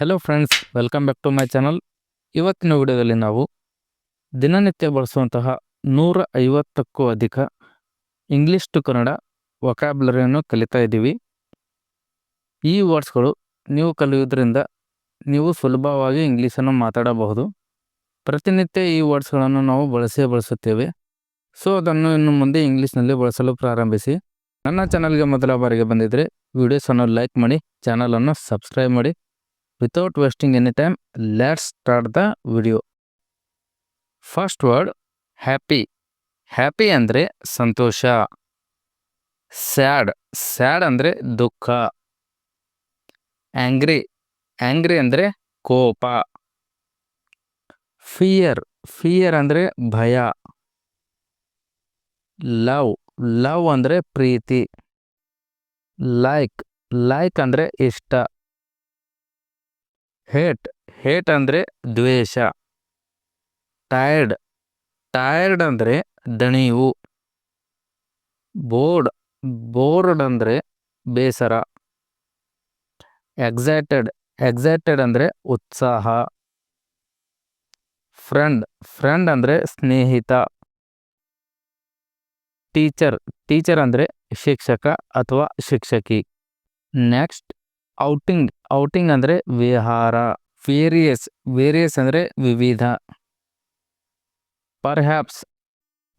Hello friends welcome back to my channel ಇವತ್ತಿನ ವಿಡಿಯೋದಲ್ಲಿ ನಾವು ದಿನನಿತ್ಯ ಬಳಸುವಂತಹ ನೂರ ಐವತ್ತಕ್ಕೂ ಅಧಿಕ ಇಂಗ್ಲಿಷ್ ಟು ಕನ್ನಡ ವೊಕ್ಯಾಬ್ಲರಿಯನ್ನು ಕಲಿತಾ ಇದ್ದೀವಿ. ಈ ವರ್ಡ್ಸ್ಗಳು ನೀವು ಕಲಿಯೋದ್ರಿಂದ ನೀವು ಸುಲಭವಾಗಿ ಇಂಗ್ಲೀಷನ್ನು ಮಾತಾಡಬಹುದು. ಪ್ರತಿನಿತ್ಯ ಈ ವರ್ಡ್ಸ್ಗಳನ್ನು ನಾವು ಬಳಸೇ ಬಳಸುತ್ತೇವೆ. ಸೊ ಅದನ್ನು ಇನ್ನು ಮುಂದೆ ಇಂಗ್ಲೀಷ್ನಲ್ಲಿ ಬಳಸಲು ಪ್ರಾರಂಭಿಸಿ. ನನ್ನ ಚಾನಲ್ಗೆ ಮೊದಲ ಬಾರಿಗೆ ಬಂದಿದ್ದರೆ ವಿಡಿಯೋಸನ್ನು ಲೈಕ್ ಮಾಡಿ ಚಾನಲನ್ನು ಸಬ್ಸ್ಕ್ರೈಬ್ ಮಾಡಿ. Without wasting any time let's start the video first word happy happy ಅಂದರೆ ಸಂತೋಷ. ಸ್ಯಾಡ್ ಸ್ಯಾಡ್ ಅಂದರೆ ದುಃಖ. ಆ್ಯಂಗ್ರಿ ಆ್ಯಂಗ್ರಿ ಅಂದರೆ ಕೋಪ. ಫಿಯರ್ ಫಿಯರ್ ಅಂದರೆ ಭಯ. ಲವ್ ಲವ್ ಅಂದರೆ ಪ್ರೀತಿ. ಲೈಕ್ ಲೈಕ್ ಅಂದರೆ ಇಷ್ಟ. ಹೇಟ್ ಹೇಟ್ ಅಂದರೆ ದ್ವೇಷ. ಟೈರ್ಡ್ ಟೈರ್ಡ್ ಅಂದರೆ ದಣಿವು. ಬೋರ್ಡ್ ಬೋರ್ಡ್ ಅಂದರೆ ಬೇಸರ. ಎಕ್ಸೈಟೆಡ್ ಎಕ್ಸೈಟೆಡ್ ಅಂದರೆ ಉತ್ಸಾಹ. ಫ್ರೆಂಡ್ ಫ್ರೆಂಡ್ ಅಂದರೆ ಸ್ನೇಹಿತ. ಟೀಚರ್ ಟೀಚರ್ ಅಂದರೆ ಶಿಕ್ಷಕ ಅಥವಾ ಶಿಕ್ಷಕಿ. Next, outing. ಔಟಿಂಗ್ ಅಂದರೆ ವಿಹಾರ ವೇರಿಯಸ್ ವೇರಿಯಸ್ ಅಂದರೆ ವಿವಿಧ. ಪರ್ಹ್ಯಾಪ್ಸ್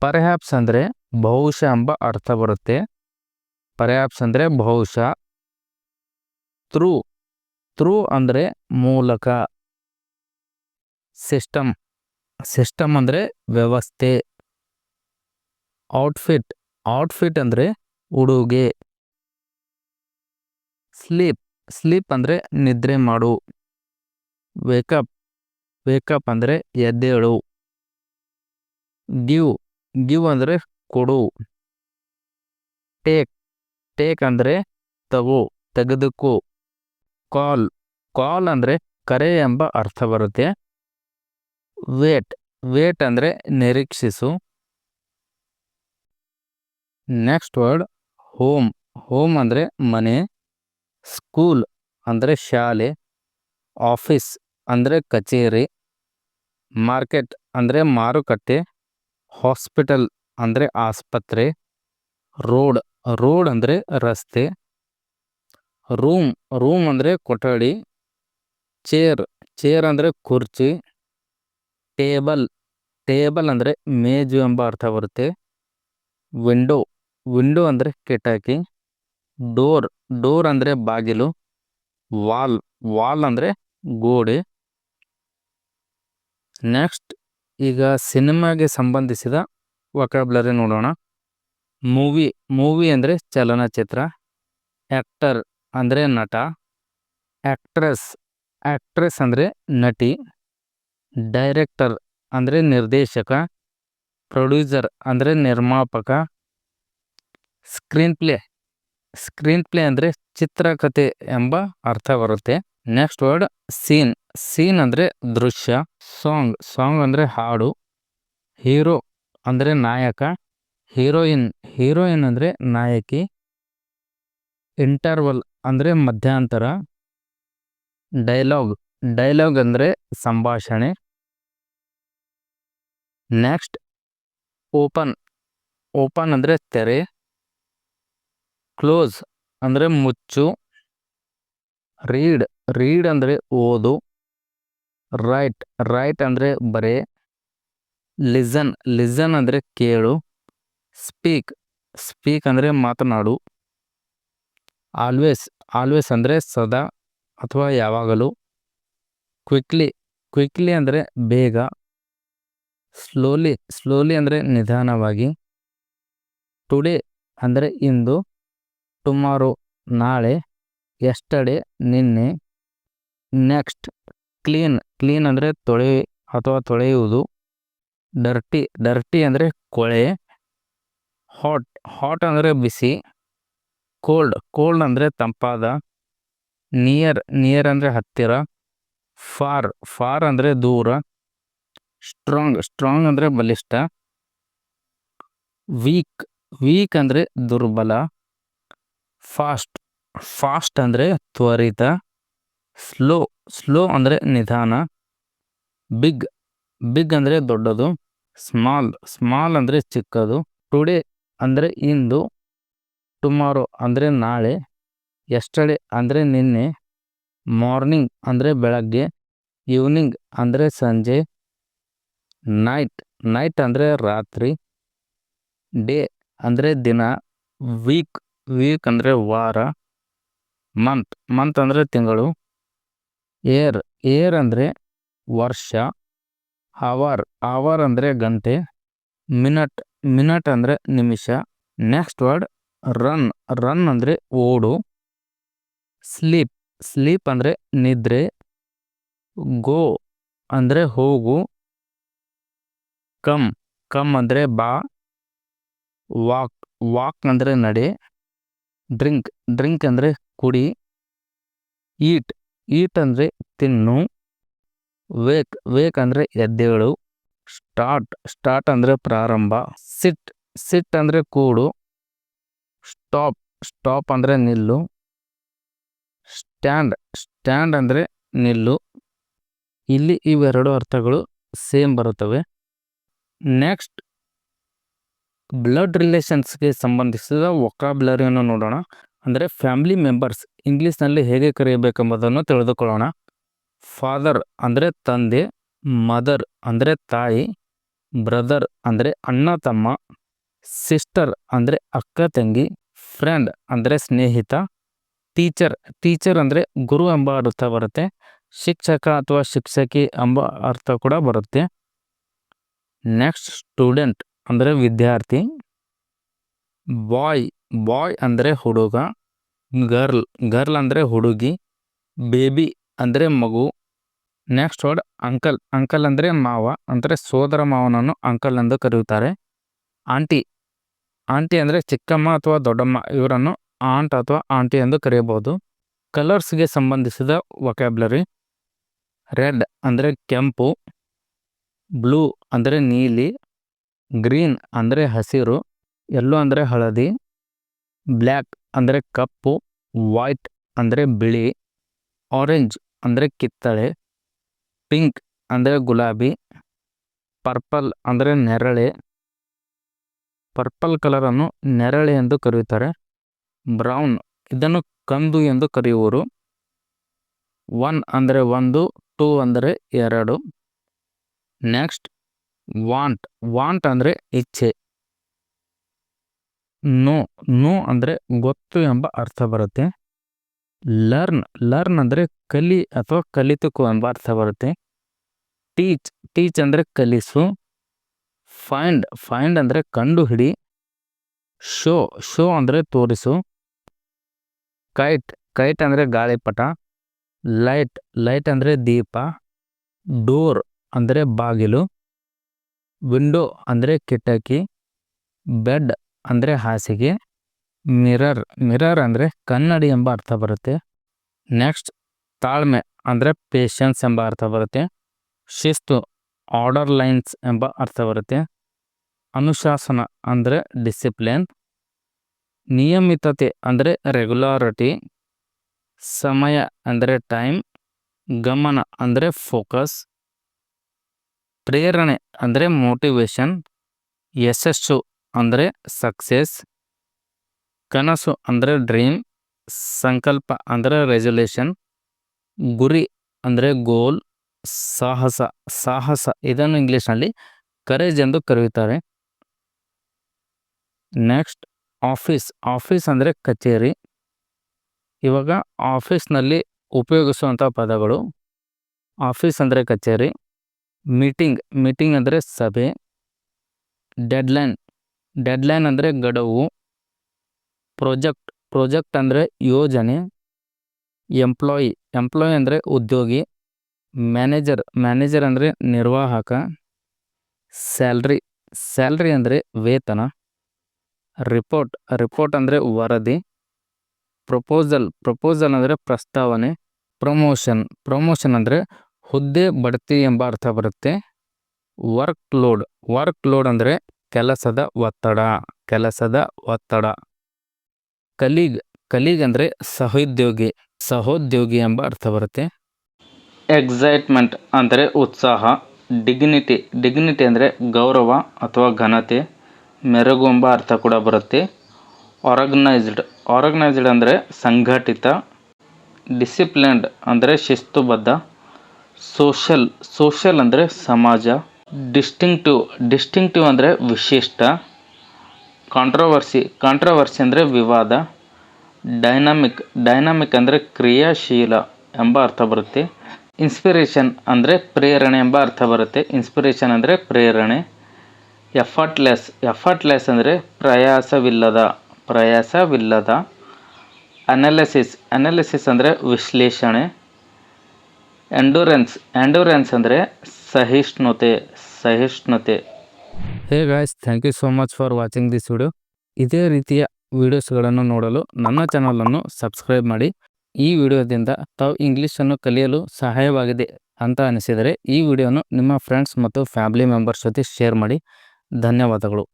ಪರ್ಹ್ಯಾಪ್ಸ್ ಅಂದರೆ ಬಹುಶಃ ಎಂಬ ಅರ್ಥ ಬರುತ್ತೆ. ಪರ್ಹ್ಯಾಪ್ಸ್ ಅಂದರೆ ಬಹುಶಃ. ಥ್ರೂ ಥ್ರೂ ಅಂದರೆ ಮೂಲಕ. ಸಿಸ್ಟಮ್ ಸಿಸ್ಟಮ್ ಅಂದರೆ ವ್ಯವಸ್ಥೆ. ಔಟ್ಫಿಟ್ ಔಟ್ಫಿಟ್ ಅಂದರೆ ಉಡುಗೆ. ಸ್ಲೀಪ್ ಸ್ಲೀಪ್ ಅಂದರೆ ನಿದ್ರೆ ಮಾಡು. ವೇಕಪ್ ವೇಕಪ್ ಅಂದರೆ ಎದ್ದೇಳು. ಗಿವ್ ಗಿವ್ ಅಂದರೆ ಕೊಡು. ಟೇಕ್ ಟೇಕ್ ಅಂದರೆ ತಗೋ, ತೆಗೆದುಕು. ಕಾಲ್ ಕಾಲ್ ಅಂದರೆ ಕರೆ ಎಂಬ ಅರ್ಥ ಬರುತ್ತೆ. ವೇಟ್ ವೇಟ್ ಅಂದರೆ ನಿರೀಕ್ಷಿಸು. ನೆಕ್ಸ್ಟ್ ವರ್ಡ್, ಹೋಮ್ ಹೋಮ್ ಅಂದರೆ ಮನೆ. ಸ್ಕೂಲ್ ಅಂದರೆ ಶಾಲೆ, ಆಫೀಸ್ ಅಂದರೆ ಕಚೇರಿ, ಮಾರ್ಕೆಟ್ ಅಂದರೆ ಮಾರುಕಟ್ಟೆ, ಹಾಸ್ಪಿಟಲ್ ಅಂದರೆ ಆಸ್ಪತ್ರೆ, ರೋಡ್ ರೋಡ್ ಅಂದರೆ ರಸ್ತೆ, ರೂಮ್ ರೂಮ್ ಅಂದರೆ ಕೊಠಡಿ, ಚೇರ್ ಚೇರ್ ಅಂದರೆ ಕುರ್ಚಿ, ಟೇಬಲ್ ಟೇಬಲ್ ಅಂದರೆ ಮೇಜು ಎಂಬ ಅರ್ಥ ಬರುತ್ತೆ, ವಿಂಡೋ ವಿಂಡೋ ಅಂದರೆ ಕಿಟಕಿ. ಡೋರ್ ಡೋರ್ ಅಂದರೆ ಬಾಗಿಲು, ವಾಲ್ ವಾಲ್ ಅಂದರೆ ಗೋಡೆ. ನೆಕ್ಸ್ಟ್, ಈಗ ಸಿನಿಮಾಗೆ ಸಂಬಂಧಿಸಿದ ವಕಾಬ್ಲರಿ ನೋಡೋಣ. ಮೂವಿ ಮೂವಿ ಅಂದರೆ ಚಲನಚಿತ್ರ ಆ್ಯಕ್ಟರ್ ಅಂದರೆ ನಟ ಆ್ಯಕ್ಟ್ರೆಸ್ ಆ್ಯಕ್ಟ್ರೆಸ್ ಅಂದರೆ ನಟಿ, ಡೈರೆಕ್ಟರ್ ಅಂದರೆ ನಿರ್ದೇಶಕ, ಪ್ರೊಡ್ಯೂಸರ್ ಅಂದರೆ ನಿರ್ಮಾಪಕ ಸ್ಕ್ರೀನ್ ಪ್ಲೇ ಸ್ಕ್ರೀನ್ ಪ್ಲೇ ಅಂದರೆ ಚಿತ್ರಕಥೆ ಎಂಬ ಅರ್ಥ ಬರುತ್ತೆ. Next word scene. ಸೀನ್ ಅಂದರೆ ದೃಶ್ಯ, ಸಾಂಗ್. ಸಾಂಗ್ ಅಂದರೆ ಹಾಡು. ಹೀರೋ ಅಂದರೆ ನಾಯಕ. ಹೀರೋಯಿನ್. ಹೀರೋಯಿನ್ ಅಂದರೆ ನಾಯಕಿ. ಇಂಟರ್ವಲ್ ಅಂದರೆ ಮಧ್ಯಾಂತರ. ಡೈಲಾಗ್. ಡೈಲಾಗ್ ಅಂದರೆ ಸಂಭಾಷಣೆ. Next open. ಓಪನ್ ಅಂದರೆ ತೆರೆ. ಕ್ಲೋಸ್ ಅಂದರೆ ಮುಚ್ಚು. ರೀಡ್ ರೀಡ್ ಅಂದರೆ ಓದು. ರೈಟ್ ರೈಟ್ ಅಂದರೆ ಬರೆ. ಲಿಸನ್ ಲಿಸನ್ ಅಂದರೆ ಕೇಳು. ಸ್ಪೀಕ್ ಸ್ಪೀಕ್ ಅಂದರೆ ಮಾತನಾಡು. ಆಲ್ವೇಸ್ ಆಲ್ವೇಸ್ ಅಂದರೆ ಸದಾ ಅಥವಾ ಯಾವಾಗಲೂ. ಕ್ವಿಕ್ಲಿ ಕ್ವಿಕ್ಲಿ ಅಂದರೆ ಬೇಗ. ಸ್ಲೋಲಿ ಸ್ಲೋಲಿ ಅಂದರೆ ನಿಧಾನವಾಗಿ. ಟುಡೇ ಅಂದರೆ ಇಂದು. ಟುಮಾರೋ ನಾಳೆ ಎಷ್ಟಡೆ ನಿನ್ನೆ ನೆಕ್ಸ್ಟ್ ಕ್ಲೀನ್ ಕ್ಲೀನ್ ಅಂದರೆ ತೊಳೆ ಅಥವಾ ತೊಳೆಯುವುದು. ಡರ್ಟಿ ಡರ್ಟಿ ಅಂದರೆ ಕೊಳೆ, ಹಾಟ್ ಹಾಟ್ ಅಂದರೆ ಬಿಸಿ, ಕೋಲ್ಡ್ ಕೋಲ್ಡ್ ಅಂದರೆ ತಂಪಾದ, ನಿಯರ್ ನಿಯರ್ ಅಂದರೆ ಹತ್ತಿರ, ಫಾರ್ ಫಾರ್ ಅಂದರೆ ದೂರ, ಸ್ಟ್ರಾಂಗ್ ಸ್ಟ್ರಾಂಗ್ ಅಂದರೆ ಬಲಿಷ್ಠ, ವೀಕ್ ವೀಕ್ ಅಂದರೆ ದುರ್ಬಲ. ಫಾಸ್ಟ್ ಫಾಸ್ಟ್ ಅಂದರೆ ತ್ವರಿತ ಸ್ಲೋ ಸ್ಲೋ ಅಂದರೆ ನಿಧಾನ ಬಿಗ್ ಬಿಗ್ ಅಂದರೆ ದೊಡ್ಡದು ಸ್ಮಾಲ್ ಸ್ಮಾಲ್ ಅಂದರೆ ಚಿಕ್ಕದು ಟುಡೇ ಅಂದರೆ ಇಂದು ಟುಮಾರೋ ಅಂದರೆ ನಾಳೆ ಎಸ್ಟರ್ಡೇ ಅಂದರೆ ನಿನ್ನೆ ಮಾರ್ನಿಂಗ್ ಅಂದರೆ ಬೆಳಗ್ಗೆ ಈವ್ನಿಂಗ್ ಅಂದರೆ ಸಂಜೆ ನೈಟ್ ನೈಟ್ ಅಂದರೆ ರಾತ್ರಿ ಡೇ ಅಂದರೆ ದಿನ ವೀಕ್ ವೀಕ್ ಅಂದರೆ ವಾರ ಮಂತ್ ಮಂತ್ ಅಂದರೆ ತಿಂಗಳು ಏರ್ ಏರ್ ಅಂದರೆ ವರ್ಷ ಅವರ್ ಅವರ್ ಅಂದರೆ ಗಂಟೆ ಮಿನಟ್ ಮಿನಟ್ ಅಂದರೆ ನಿಮಿಷ ನೆಕ್ಸ್ಟ್ ವರ್ಡ್ ರನ್ ರನ್ ಅಂದರೆ ಓಡು ಸ್ಲೀಪ್ ಸ್ಲೀಪ್ ಅಂದರೆ ನಿದ್ರೆ ಗೋ ಅಂದರೆ ಹೋಗು ಕಮ್ ಕಮ್ ಅಂದರೆ ಬಾ ವಾಕ್ ವಾಕ್ ಅಂದರೆ ನಡೆ. ಡ್ರಿಂಕ್ ಡ್ರಿಂಕ್ ಅಂದರೆ ಕುಡಿ, ಈಟ್ ಈಟ್ ಅಂದರೆ ತಿನ್ನು, ವೇಕ್ ವೇಕ್ ಅಂದರೆ ಎದ್ದೇಳು, ಸ್ಟಾರ್ಟ್ ಸ್ಟಾರ್ಟ್ ಅಂದರೆ ಪ್ರಾರಂಭ, ಸಿಟ್ ಸಿಟ್ ಅಂದರೆ ಕೂಡು, ಸ್ಟಾಪ್ ಸ್ಟಾಪ್ ಅಂದರೆ ನಿಲ್ಲು, ಸ್ಟ್ಯಾಂಡ್ ಸ್ಟ್ಯಾಂಡ್ ಅಂದರೆ ನಿಲ್ಲು. ಇಲ್ಲಿ ಇವೆರಡು ಅರ್ಥಗಳು ಸೇಮ್ ಬರುತ್ತವೆ. ನೆಕ್ಸ್ಟ್ ಬ್ಲಡ್ ರಿಲೇಷನ್ಸ್ಗೆ ಸಂಬಂಧಿಸಿದ ವೊಕಾಬ್ಲರಿಯನ್ನು ನೋಡೋಣ. ಅಂದರೆ ಫ್ಯಾಮಿಲಿ ಮೆಂಬರ್ಸ್ ಇಂಗ್ಲೀಷ್ನಲ್ಲಿ ಹೇಗೆ ಕರೆಯಬೇಕೆಂಬುದನ್ನು ತಿಳಿದುಕೊಳ್ಳೋಣ. ಫಾದರ್ ಅಂದರೆ ತಂದೆ ಮದರ್ ಅಂದರೆ ತಾಯಿ ಬ್ರದರ್ ಅಂದರೆ ಅಣ್ಣ ತಮ್ಮ ಸಿಸ್ಟರ್ ಅಂದರೆ ಅಕ್ಕ ತಂಗಿ ಫ್ರೆಂಡ್ ಅಂದರೆ ಸ್ನೇಹಿತ ಟೀಚರ್ ಟೀಚರ್ ಅಂದರೆ ಗುರು ಎಂಬ ಅರ್ಥ ಬರುತ್ತೆ. ಶಿಕ್ಷಕ ಅಥವಾ ಶಿಕ್ಷಕಿ ಎಂಬ ಅರ್ಥ ಕೂಡ ಬರುತ್ತೆ. ನೆಕ್ಸ್ಟ್ ಸ್ಟೂಡೆಂಟ್ ಅಂದರೆ ವಿದ್ಯಾರ್ಥಿ, ಬಾಯ್ ಬಾಯ್ ಅಂದರೆ ಹುಡುಗ, ಗರ್ಲ್ ಗರ್ಲ್ ಅಂದರೆ ಹುಡುಗಿ, ಬೇಬಿ ಅಂದರೆ ಮಗು, ನೆಕ್ಸ್ಟ್ ವರ್ಡ್ ಅಂಕಲ್ ಅಂಕಲ್ ಅಂದರೆ ಮಾವ ಅಂದರೆ ಸೋದರ ಮಾವನನ್ನು ಅಂಕಲ್ ಎಂದು ಕರೆಯುತ್ತಾರೆ. ಆಂಟಿ ಆಂಟಿ ಅಂದರೆ ಚಿಕ್ಕಮ್ಮ ಅಥವಾ ದೊಡ್ಡಮ್ಮ, ಇವರನ್ನು ಆಂಟ್ ಅಥವಾ ಆಂಟಿ ಎಂದು ಕರೆಯಬಹುದು. ಕಲರ್ಸ್ಗೆ ಸಂಬಂಧಿಸಿದ ವೊಕ್ಯಾಬ್ಲರಿ ರೆಡ್ ಅಂದರೆ ಕೆಂಪು, ಬ್ಲೂ ಅಂದರೆ ನೀಲಿ ಗ್ರೀನ್ ಅಂದರೆ ಹಸಿರು, ಎಲ್ಲೋ ಅಂದರೆ ಹಳದಿ, ಬ್ಲ್ಯಾಕ್ ಅಂದರೆ ಕಪ್ಪು, ವೈಟ್ ಅಂದರೆ ಬಿಳಿ, ಆರೆಂಜ್ ಅಂದರೆ ಕಿತ್ತಳೆ, ಪಿಂಕ್ ಅಂದರೆ ಗುಲಾಬಿ, ಪರ್ಪಲ್ ಅಂದರೆ ನೆರಳೆ. ಪರ್ಪಲ್ ಕಲರನ್ನು ನೆರಳೆ ಎಂದು ಕರೆಯುತ್ತಾರೆ. ಬ್ರೌನ್ ಇದನ್ನು ಕಂದು ಎಂದು ಕರೆಯುವರು. ಒನ್ ಅಂದರೆ ಒಂದು, ಟೂ ಅಂದರೆ ಎರಡು. ನೆಕ್ಸ್ಟ್ ವಾಂಟ್ ವಾಂಟ್ ಅಂದರೆ ಇಚ್ಛೆ. ನೋ ನೋ ಅಂದರೆ ಗೊತ್ತು ಎಂಬ ಅರ್ಥ ಬರುತ್ತೆ. ಲರ್ನ್ ಲರ್ನ್ ಅಂದರೆ ಕಲಿ ಅಥವಾ ಕಲಿತುಕು ಎಂಬ ಅರ್ಥ ಬರುತ್ತೆ. ಟೀಚ್ ಟೀಚ್ ಅಂದರೆ ಕಲಿಸು. ಫೈಂಡ್ ಫೈಂಡ್ ಅಂದರೆ ಕಂಡುಹಿಡಿ. ಶೋ ಶೋ ಅಂದರೆ ತೋರಿಸು. ಕೈಟ್ ಕೈಟ್ ಅಂದರೆ ಗಾಳಿಪಟ. ಲೈಟ್ ಲೈಟ್ ಅಂದರೆ ದೀಪ. ಡೋರ್ ಅಂದರೆ ಬಾಗಿಲು. ವಿಂಡೋ ಅಂದರೆ ಕಿಟಕಿ, ಬೆಡ್ ಅಂದರೆ ಹಾಸಿಗೆ, ಮಿರರ್ ಮಿರರ್ ಅಂದರೆ ಕನ್ನಡಿ ಎಂಬ ಅರ್ಥ ಬರುತ್ತೆ. ನೆಕ್ಸ್ಟ್ ತಾಳ್ಮೆ ಅಂದರೆ ಪೇಷನ್ಸ್ ಎಂಬ ಅರ್ಥ ಬರುತ್ತೆ. ಶಿಸ್ತು ಆರ್ಡರ್ ಲೈನ್ಸ್ ಎಂಬ ಅರ್ಥ ಬರುತ್ತೆ. ಅನುಶಾಸನ ಅಂದರೆ ಡಿಸಿಪ್ಲಿನ್ ನಿಯಮಿತತೆ ಅಂದರೆ ರೆಗ್ಯುಲಾರಿಟಿ ಸಮಯ ಅಂದರೆ ಟೈಮ್ ಗಮನ ಅಂದರೆ ಫೋಕಸ್ ಪ್ರೇರಣೆ ಅಂದರೆ ಮೋಟಿವೇಶನ್ ಯಶಸ್ಸು ಅಂದರೆ ಸಕ್ಸೆಸ್ ಕನಸು ಅಂದರೆ ಡ್ರೀಮ್ ಸಂಕಲ್ಪ ಅಂದರೆ ರೆಸೊಲ್ಯೂಷನ್ ಗುರಿ ಅಂದರೆ ಗೋಲ್ ಸಾಹಸ ಸಾಹಸ ಇದನ್ನು ಇಂಗ್ಲೀಷ್ನಲ್ಲಿ ಕರೇಜ್ ಎಂದು ಕರೆಯುತ್ತಾರೆ. ನೆಕ್ಸ್ಟ್ ಆಫೀಸ್ ಆಫೀಸ್ ಅಂದರೆ ಕಚೇರಿ. ಇವಾಗ ಆಫೀಸ್ನಲ್ಲಿ ಉಪಯೋಗಿಸುವಂಥ ಪದಗಳು ಆಫೀಸ್ ಅಂದರೆ ಕಚೇರಿ. ಮೀಟಿಂಗ್ ಮೀಟಿಂಗ್ ಅಂದರೆ ಸಭೆ, ಡೆಡ್ಲೈನ್ ಡೆಡ್ಲೈನ್ ಅಂದರೆ ಗಡುವು, ಪ್ರೊಜೆಕ್ಟ್ ಪ್ರೊಜೆಕ್ಟ್ ಅಂದರೆ ಯೋಜನೆ, ಎಂಪ್ಲಾಯಿ ಎಂಪ್ಲಾಯಿ ಅಂದರೆ ಉದ್ಯೋಗಿ, ಮ್ಯಾನೇಜರ್ ಮ್ಯಾನೇಜರ್ ಅಂದರೆ ನಿರ್ವಾಹಕ, ಸ್ಯಾಲ್ರಿ ಸ್ಯಾಲ್ರಿ ಅಂದರೆ ವೇತನ, ರಿಪೋರ್ಟ್ ರಿಪೋರ್ಟ್ ಅಂದರೆ ವರದಿ, ಪ್ರಪೋಸಲ್ ಪ್ರಪೋಸಲ್ ಅಂದರೆ ಪ್ರಸ್ತಾವನೆ, ಪ್ರಮೋಷನ್ ಪ್ರಮೋಷನ್ ಅಂದರೆ ಹುದ್ದೆ ಬಡ್ತಿ ಎಂಬ ಅರ್ಥ ಬರುತ್ತೆ. ವರ್ಕ್ ಲೋಡ್ ವರ್ಕ್ ಲೋಡ್ ಅಂದರೆ ಕೆಲಸದ ಒತ್ತಡ ಕೆಲಸದ ಒತ್ತಡ. ಕಲೀಗ್ ಕಲೀಗ್ ಅಂದರೆ ಸಹೋದ್ಯೋಗಿ ಸಹೋದ್ಯೋಗಿ ಎಂಬ ಅರ್ಥ ಬರುತ್ತೆ. ಎಕ್ಸೈಟ್ಮೆಂಟ್ ಅಂದರೆ ಉತ್ಸಾಹ ಡಿಗ್ನಿಟಿ ಡಿಗ್ನಿಟಿ ಅಂದರೆ ಗೌರವ ಅಥವಾ ಘನತೆ, ಮೆರಗು ಎಂಬ ಅರ್ಥ ಕೂಡ ಬರುತ್ತೆ. ಆರ್ಗನೈಸ್ಡ್ ಆರ್ಗನೈಸ್ಡ್ ಅಂದರೆ ಸಂಘಟಿತ ಡಿಸಿಪ್ಲಿನ್ಡ್ ಅಂದರೆ ಶಿಸ್ತುಬದ್ಧ ಸೋಷಲ್ ಸೋಷಲ್ ಅಂದರೆ ಸಮಾಜ. ಡಿಸ್ಟಿಂಕ್ಟಿವ್ ಡಿಸ್ಟಿಂಕ್ಟಿವ್ ಅಂದರೆ ವಿಶಿಷ್ಟ. ಕಾಂಟ್ರವರ್ಸಿ ಕಾಂಟ್ರವರ್ಸಿ ಅಂದರೆ ವಿವಾದ. ಡೈನಾಮಿಕ್ ಡೈನಾಮಿಕ್ ಅಂದರೆ ಕ್ರಿಯಾಶೀಲ ಎಂಬ ಅರ್ಥ ಬರುತ್ತೆ. ಇನ್ಸ್ಪಿರೇಷನ್ ಅಂದರೆ ಪ್ರೇರಣೆ ಎಂಬ ಅರ್ಥ ಬರುತ್ತೆ. ಇನ್ಸ್ಪಿರೇಷನ್ ಅಂದರೆ ಪ್ರೇರಣೆ. ಎಫರ್ಟ್ಲೆಸ್ ಎಫರ್ಟ್ಲೆಸ್ ಅಂದರೆ ಪ್ರಯಾಸವಿಲ್ಲದ ಪ್ರಯಾಸವಿಲ್ಲದ. ಅನಾಲಿಸಿಸ್ ಅನಾಲಿಸಿಸ್ ಅಂದರೆ ವಿಶ್ಲೇಷಣೆ. ಎಂಡೂರೆನ್ಸ್ ಎಂಡೂರೆನ್ಸ್ ಅಂದರೆ ಸಹಿಷ್ಣುತೆ ಸಹಿಷ್ಣುತೆ. Hey guys thank you so much for watching this video ಇದೇ ರೀತಿಯ ವಿಡಿಯೋಸ್ಗಳನ್ನು ನೋಡಲು ನನ್ನ ಚಾನಲನ್ನು ಸಬ್ಸ್ಕ್ರೈಬ್ ಮಾಡಿ. ಈ ವಿಡಿಯೋದಿಂದ ತಾವು ಇಂಗ್ಲೀಷನ್ನು ಕಲಿಯಲು ಸಹಾಯವಾಗಿದೆ ಅಂತ ಅನಿಸಿದರೆ ಈ ವಿಡಿಯೋನು ನಿಮ್ಮ ಫ್ರೆಂಡ್ಸ್ ಮತ್ತು ಫ್ಯಾಮಿಲಿ ಮೆಂಬರ್ಸ್ ಜೊತೆ ಶೇರ್ ಮಾಡಿ. ಧನ್ಯವಾದಗಳು.